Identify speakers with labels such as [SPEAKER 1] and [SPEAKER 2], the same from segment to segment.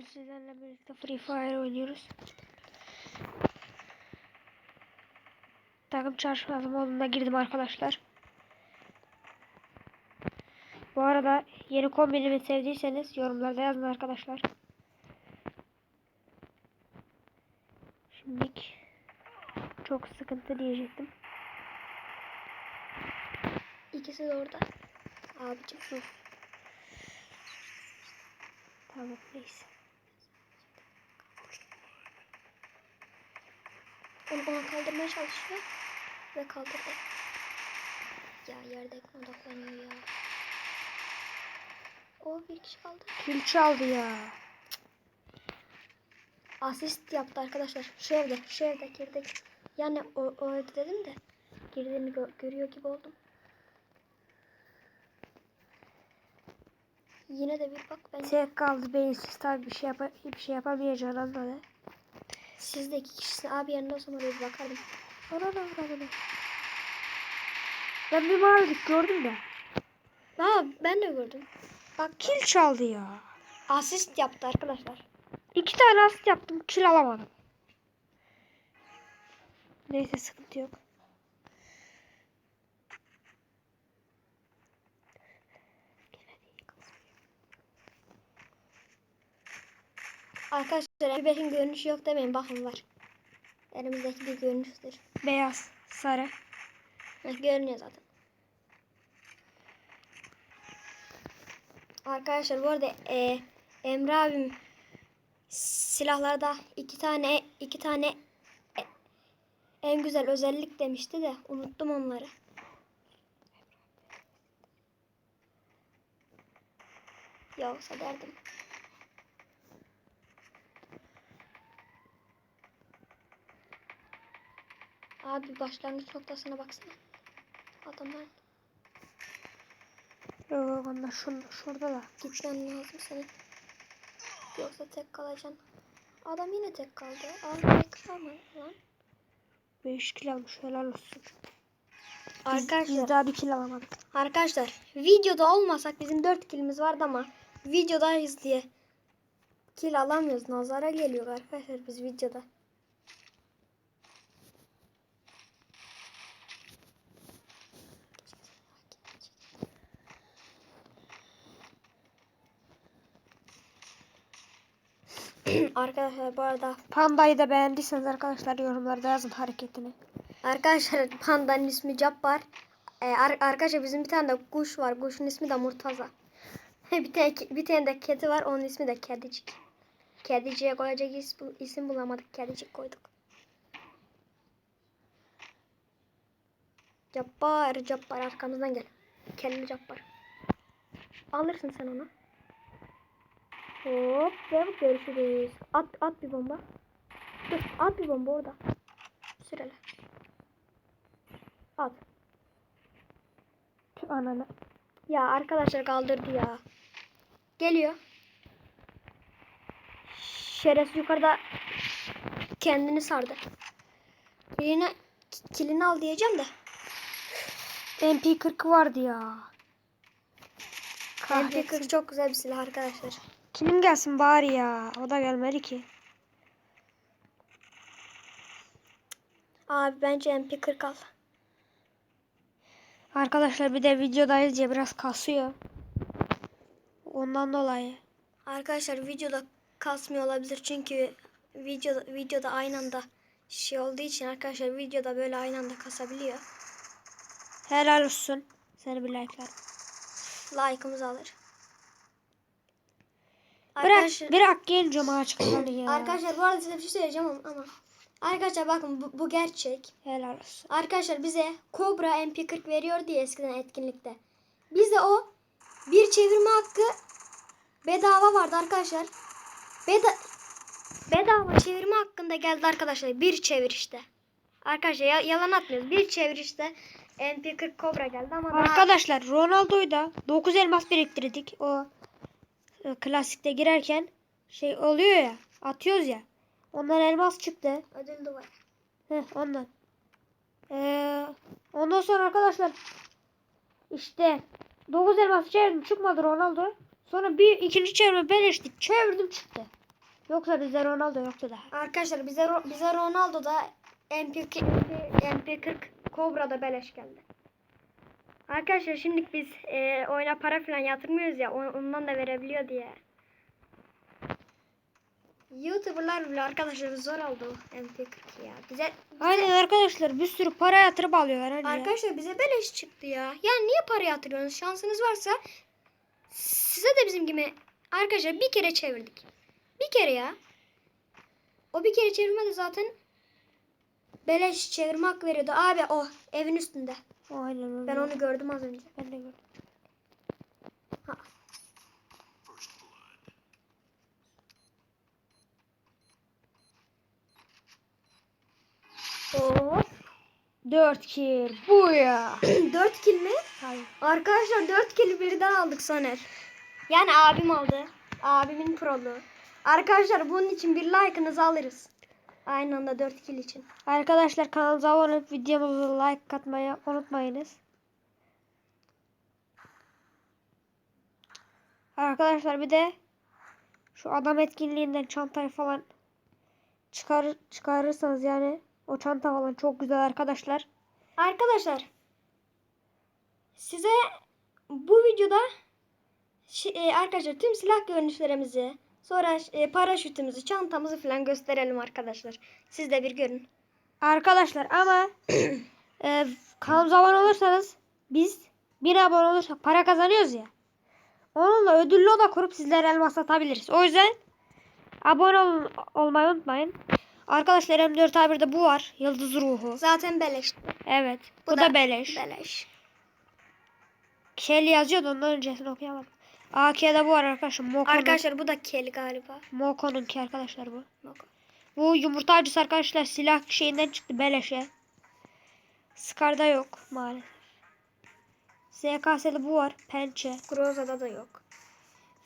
[SPEAKER 1] Bugün sizlerle birlikte Free Fire oynuyoruz. Takım çarşması moduna girdim arkadaşlar. Bu arada yeni kombinimi sevdiyseniz yorumlarda yazın arkadaşlar. Şimdilik çok sıkıntı diyecektim.
[SPEAKER 2] İkisi de orada. Abicim.
[SPEAKER 1] Hı. Tamam neyse.
[SPEAKER 2] Onu bana kaldırmaya çalışıyor. Ve kaldırdı. Ya yerdeyken odaklanıyor ya. O bir kişi kaldı.
[SPEAKER 1] Kil çaldı ya.
[SPEAKER 2] Asist yaptı arkadaşlar. Şu evde, şu evde girdik. Yani o, o evde dedim de girdiğini gö- görüyor gibi oldum. Yine de bir bak ben
[SPEAKER 1] Tek kaldı beyinsiz tabi bir şey yapa bir şey yapamayacağını anladı.
[SPEAKER 2] Siz de iki kişisin abi yanında olsam oraya bir bakardım.
[SPEAKER 1] Ona da vuramadı. Ben bir mavilik gördüm de.
[SPEAKER 2] Ha ben de gördüm. Bak
[SPEAKER 1] Kil çaldı ya.
[SPEAKER 2] asist yaptı arkadaşlar.
[SPEAKER 1] İki tane asist yaptım kil alamadım. Neyse sıkıntı yok.
[SPEAKER 2] Arkadaşlar Ebe'nin görünüşü yok demeyin bakın var. Elimizdeki bir görünüştür.
[SPEAKER 1] Beyaz, sarı.
[SPEAKER 2] Bak görünüyor zaten. Arkadaşlar bu arada e, Emre abim silahlarda iki tane iki tane e, en güzel özellik demişti de unuttum onları. Yoksa derdim. Abi başlangıç noktasına baksana. Adamlar
[SPEAKER 1] Yok onlar şun, şurada da.
[SPEAKER 2] gitmen lazım senin. Yoksa tek kalacaksın. Adam yine tek kaldı. Abi tek kalma lan.
[SPEAKER 1] 5 kil almış helal olsun. Biz,
[SPEAKER 2] Arkadaşlar,
[SPEAKER 1] biz daha bir kil alamadık.
[SPEAKER 2] arkadaşlar videoda olmasak bizim 4 kilimiz vardı ama videodayız diye kil alamıyoruz. Nazara geliyor arkadaşlar biz videoda. arkadaşlar bu arada
[SPEAKER 1] Pandayı da beğendiyseniz arkadaşlar yorumlarda yazın hareketini.
[SPEAKER 2] Arkadaşlar pandanın ismi Cabbar. Ee, ar- arkadaşlar bizim bir tane de kuş var. Kuşun ismi de Murtaza. bir tane bir tane de kedi var. Onun ismi de Kedicik. Kediciye koyacak is- isim bulamadık. Kedicik koyduk. Cabbar, Cabbar arkamızdan gel. Kelli Cabbar. Alırsın sen onu. Hop, ve görüşürüz. At, at bir bomba. Dur, at bir bomba orada. Sürele. At.
[SPEAKER 1] Ananı.
[SPEAKER 2] Ya arkadaşlar kaldırdı ya. Geliyor. Şerefsiz yukarıda kendini sardı. Kilini, kilini al diyeceğim de.
[SPEAKER 1] MP40 vardı ya.
[SPEAKER 2] MP40 çok güzel bir silah arkadaşlar.
[SPEAKER 1] Kilim gelsin bari ya. O da gelmedi ki.
[SPEAKER 2] Abi bence MP40 al.
[SPEAKER 1] Arkadaşlar bir de videodayız diye biraz kasıyor. Ondan dolayı.
[SPEAKER 2] Arkadaşlar videoda kasmıyor olabilir çünkü videoda, videoda aynı anda şey olduğu için arkadaşlar videoda böyle aynı anda kasabiliyor.
[SPEAKER 1] Helal olsun. Seni bir like'lar.
[SPEAKER 2] Like'ımızı alır.
[SPEAKER 1] Bırak, bırak genco maç kanalı ya.
[SPEAKER 2] Arkadaşlar bu arada size bir şey söyleyeceğim ama. Arkadaşlar bakın bu, bu gerçek.
[SPEAKER 1] Helal olsun.
[SPEAKER 2] Arkadaşlar bize Cobra MP40 veriyor diye eskiden etkinlikte. Bize o bir çevirme hakkı bedava vardı arkadaşlar. Beda bedava çevirme hakkında geldi arkadaşlar. Bir çevirişte. Arkadaşlar ya- yalan atmıyoruz. Bir çevirişte MP40 Cobra geldi ama daha
[SPEAKER 1] Arkadaşlar Ronaldo'yu da 9 elmas biriktirdik. O klasikte girerken şey oluyor ya. Atıyoruz ya. Ondan elmas çıktı.
[SPEAKER 2] ödül var.
[SPEAKER 1] Heh, ondan. Ee, ondan sonra arkadaşlar işte 9 elmas çevirdim çıkmadı Ronaldo. Sonra bir ikinci çevirme beleştik. Çevirdim çıktı. Yoksa bizde Ronaldo yoktu da.
[SPEAKER 2] Arkadaşlar bize bize Ronaldo da MP MP40 Cobra da beleş geldi. Arkadaşlar şimdi biz e, oyuna para falan yatırmıyoruz ya on- ondan da verebiliyor diye. YouTuber'lar bile arkadaşlar zor aldı o MP40 ya. Bize
[SPEAKER 1] Aynen arkadaşlar bir sürü para yatırıp alıyorlar. Hani
[SPEAKER 2] Arkadaşlar bize beleş çıktı ya. Yani niye para yatırıyorsunuz? Şansınız varsa size de bizim gibi arkadaşlar bir kere çevirdik. Bir kere ya. O bir kere çevirme de zaten beleş çevirme hakkı veriyordu. Abi o evin üstünde.
[SPEAKER 1] Aynen öyle.
[SPEAKER 2] Ben onu gördüm az önce.
[SPEAKER 1] Ben de gördüm.
[SPEAKER 2] Ha.
[SPEAKER 1] 4 kill. Bu ya.
[SPEAKER 2] 4 kill mi?
[SPEAKER 1] Hayır.
[SPEAKER 2] Arkadaşlar 4 kill birden aldık Soner. Yani abim aldı. Abimin prolu. Arkadaşlar bunun için bir like'ınızı alırız. Aynı anda 4 kill için.
[SPEAKER 1] Arkadaşlar kanalımıza abone olup videomuza like atmayı unutmayınız. Arkadaşlar bir de şu adam etkinliğinden çantayı falan çıkar çıkarırsanız yani o çanta falan çok güzel arkadaşlar.
[SPEAKER 2] Arkadaşlar size bu videoda şi- e, arkadaşlar tüm silah görünüşlerimizi sonra e, paraşütümüzü çantamızı falan gösterelim arkadaşlar. Siz de bir görün.
[SPEAKER 1] Arkadaşlar ama e, kanalımıza abone olursanız biz bir abone olursak para kazanıyoruz ya. Onunla ödüllü oda kurup sizlere elmas satabiliriz. O yüzden abone ol- olmayı unutmayın. Arkadaşlar M4A1'de bu var. Yıldız ruhu.
[SPEAKER 2] Zaten beleş.
[SPEAKER 1] Evet. Bu, da, beleş.
[SPEAKER 2] Beleş.
[SPEAKER 1] Şeyli yazıyordu ondan öncesini okuyamadım. AK'de bu var arkadaşlar. Moko'nun.
[SPEAKER 2] Arkadaşlar bu da kel galiba.
[SPEAKER 1] Moko'nunki arkadaşlar bu.
[SPEAKER 2] Bak.
[SPEAKER 1] Bu yumurta avcısı arkadaşlar silah şeyinden çıktı beleşe. Scar'da yok maalesef. SKS'de bu var. Pençe.
[SPEAKER 2] Groza'da da yok.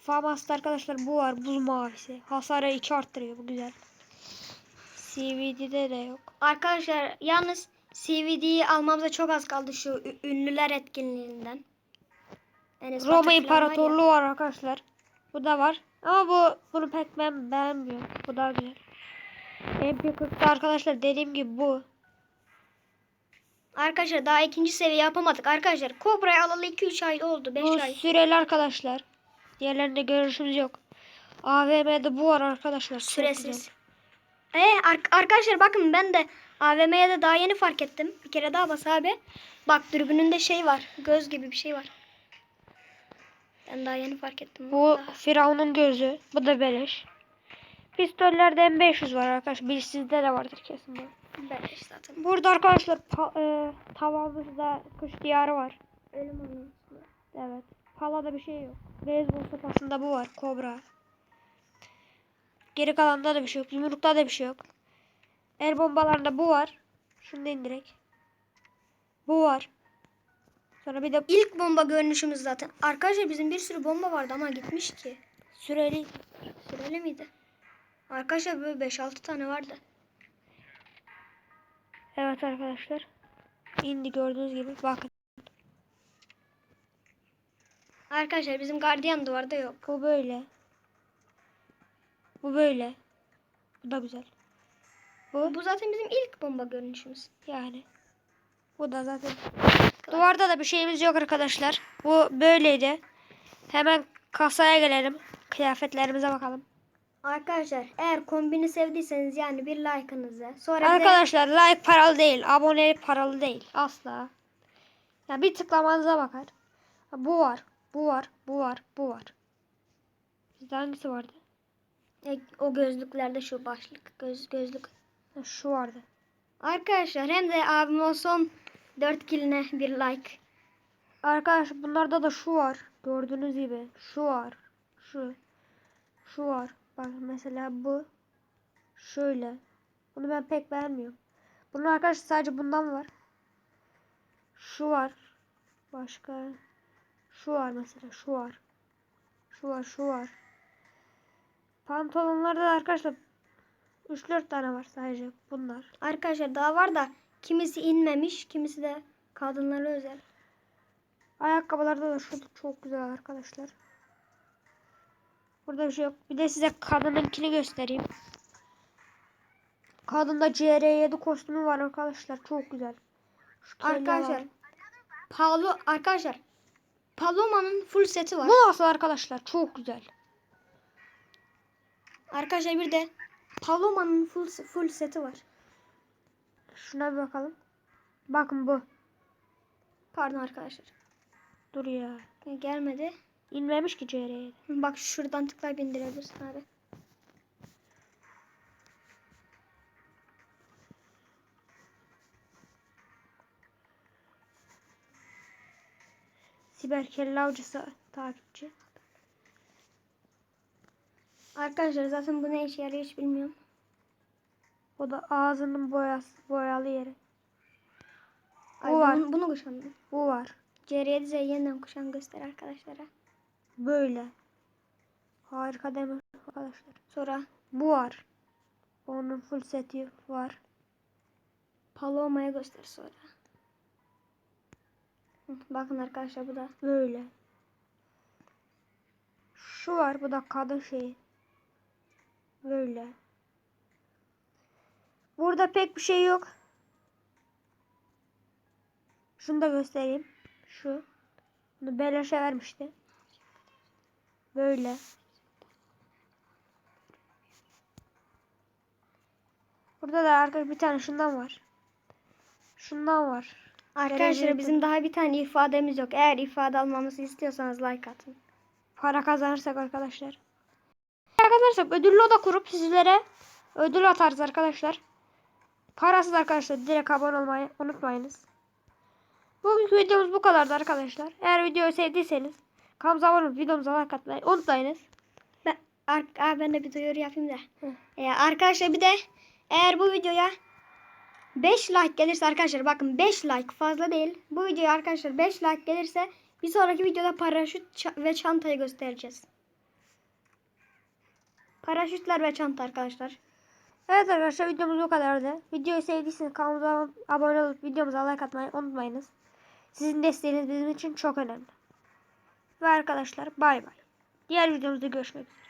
[SPEAKER 1] Famas'ta arkadaşlar bu var. Buz mavisi. Hasarı 2 arttırıyor. Bu güzel. CVD'de de yok.
[SPEAKER 2] Arkadaşlar yalnız CVD'yi almamıza çok az kaldı şu ünlüler etkinliğinden. Enes
[SPEAKER 1] Roma. İmparatorluğu var arkadaşlar. Bu da var. Ama bu bunu pek ben beğenmiyorum. Bu daha güzel. MP40'da arkadaşlar dediğim gibi bu.
[SPEAKER 2] Arkadaşlar daha ikinci seviye yapamadık. Arkadaşlar Kobra'yı alalı 2-3 ay oldu. 5
[SPEAKER 1] Bu
[SPEAKER 2] ay.
[SPEAKER 1] süreli arkadaşlar. Diğerlerinde görüşümüz yok. AVM'de bu var arkadaşlar.
[SPEAKER 2] Süresiz. Ee, ar- arkadaşlar bakın ben de AVM'ye de daha yeni fark ettim. Bir kere daha bas abi. Bak dürbününde şey var. Göz gibi bir şey var. Ben daha yeni fark ettim.
[SPEAKER 1] Bu Firavun'un gözü. Bu da beleş. Pistollerde M500 var arkadaşlar. Bir sizde de vardır kesin bu.
[SPEAKER 2] Beleş zaten.
[SPEAKER 1] Burada arkadaşlar pa- e, tavamızda kuş diyarı var.
[SPEAKER 2] Ölüm onun.
[SPEAKER 1] Evet. Palada bir şey yok. Beyzbol sopasında bu var. Kobra. Geri kalanında da bir şey yok. Yumrukta da bir şey yok. El bombalarında bu var. Şunu da indirek. Bu var. Sonra bir de
[SPEAKER 2] İlk bomba görünüşümüz zaten. Arkadaşlar bizim bir sürü bomba vardı ama gitmiş ki.
[SPEAKER 1] süreli.
[SPEAKER 2] Süreli miydi? Arkadaşlar böyle 5-6 tane vardı.
[SPEAKER 1] Evet arkadaşlar. İndi gördüğünüz gibi. Bakın.
[SPEAKER 2] Arkadaşlar bizim gardiyan duvarda yok.
[SPEAKER 1] Bu böyle. Bu böyle. Bu da güzel. Bu
[SPEAKER 2] Bu zaten bizim ilk bomba görünüşümüz.
[SPEAKER 1] yani. Bu da zaten. Duvarda da bir şeyimiz yok arkadaşlar. Bu böyleydi. Hemen kasaya gelelim. Kıyafetlerimize bakalım.
[SPEAKER 2] Arkadaşlar eğer kombini sevdiyseniz yani bir like'ınızı. Sonra bir de
[SPEAKER 1] Arkadaşlar like paralı değil. Abonelik paralı değil. Asla. Ya bir tıklamanıza bakar. Bu var. Bu var. Bu var. Bu var. Bizde hangisi vardı?
[SPEAKER 2] E, o gözlüklerde şu başlık göz gözlük.
[SPEAKER 1] Şu vardı.
[SPEAKER 2] Arkadaşlar hem de abim o son 4 kiline bir like.
[SPEAKER 1] Arkadaşlar bunlarda da şu var. Gördüğünüz gibi. Şu var. Şu. Şu var. Bak mesela bu. Şöyle. Bunu ben pek beğenmiyorum. Bunun arkadaşlar sadece bundan var. Şu var. Başka. Şu var mesela. Şu var. Şu var. Şu var. Pantolonlarda da arkadaşlar 3-4 tane var sadece bunlar.
[SPEAKER 2] Arkadaşlar daha var da kimisi inmemiş, kimisi de kadınlara özel.
[SPEAKER 1] Ayakkabılarda da şu çok güzel arkadaşlar. Burada şey yok. Bir de size kadınınkini göstereyim. Kadında CR7 kostümü var arkadaşlar. Çok güzel. Şu
[SPEAKER 2] Arkadaşlar.
[SPEAKER 1] var.
[SPEAKER 2] Arkadaşlar. Paloma'nın full seti var.
[SPEAKER 1] Bu nasıl arkadaşlar? Çok güzel.
[SPEAKER 2] Arkadaşlar bir de Paloma'nın full full seti var.
[SPEAKER 1] Şuna bir bakalım. Bakın bu.
[SPEAKER 2] Pardon arkadaşlar.
[SPEAKER 1] Dur ya.
[SPEAKER 2] Gelmedi.
[SPEAKER 1] İnmemiş ki CR7.
[SPEAKER 2] Bak şuradan tıklayıp indirebilirsin abi.
[SPEAKER 1] Siber kelle avcısı takipçi.
[SPEAKER 2] Arkadaşlar zaten bu ne işe yarıyor hiç bilmiyorum.
[SPEAKER 1] O da ağzının boyası, boyalı yeri.
[SPEAKER 2] Ay,
[SPEAKER 1] Bu var.
[SPEAKER 2] Bunu, bunu kuşandım.
[SPEAKER 1] Bu var.
[SPEAKER 2] CR7 yeniden kuşan göster arkadaşlara.
[SPEAKER 1] Böyle. Harika değil mi arkadaşlar?
[SPEAKER 2] Sonra
[SPEAKER 1] Bu var. Onun full seti var.
[SPEAKER 2] Paloma'ya göster sonra. Bakın arkadaşlar bu da.
[SPEAKER 1] Böyle. Şu var. Bu da kadın şeyi. Böyle. Burada pek bir şey yok. Şunu da göstereyim. Şu. Bunu beleşe vermişti. Böyle. Burada da arkadaşlar bir tane şundan var. Şundan var.
[SPEAKER 2] Arkadaşlar bizim daha bir tane ifademiz yok. Eğer ifade almamızı istiyorsanız like atın.
[SPEAKER 1] para kazanırsak arkadaşlar. Para kazanırsak ödüllü oda kurup sizlere ödül atarız arkadaşlar. Parasız arkadaşlar direkt abone olmayı unutmayınız. Bugünkü videomuz bu kadardı arkadaşlar. Eğer videoyu sevdiyseniz kanalımıza abone olup videomuza like atmayı unutmayınız.
[SPEAKER 2] Ben, ar- Aa, ben de bir duyuru yapayım da.
[SPEAKER 1] Hı.
[SPEAKER 2] Ee, arkadaşlar bir de eğer bu videoya 5 like gelirse arkadaşlar bakın 5 like fazla değil. Bu videoya arkadaşlar 5 like gelirse bir sonraki videoda paraşüt ve çantayı göstereceğiz. Paraşütler ve çanta arkadaşlar.
[SPEAKER 1] Evet arkadaşlar videomuz bu kadardı. Videoyu sevdiyseniz kanalımıza abone olup videomuza like atmayı unutmayınız. Sizin desteğiniz bizim için çok önemli. Ve arkadaşlar bay bay. Diğer videomuzda görüşmek üzere.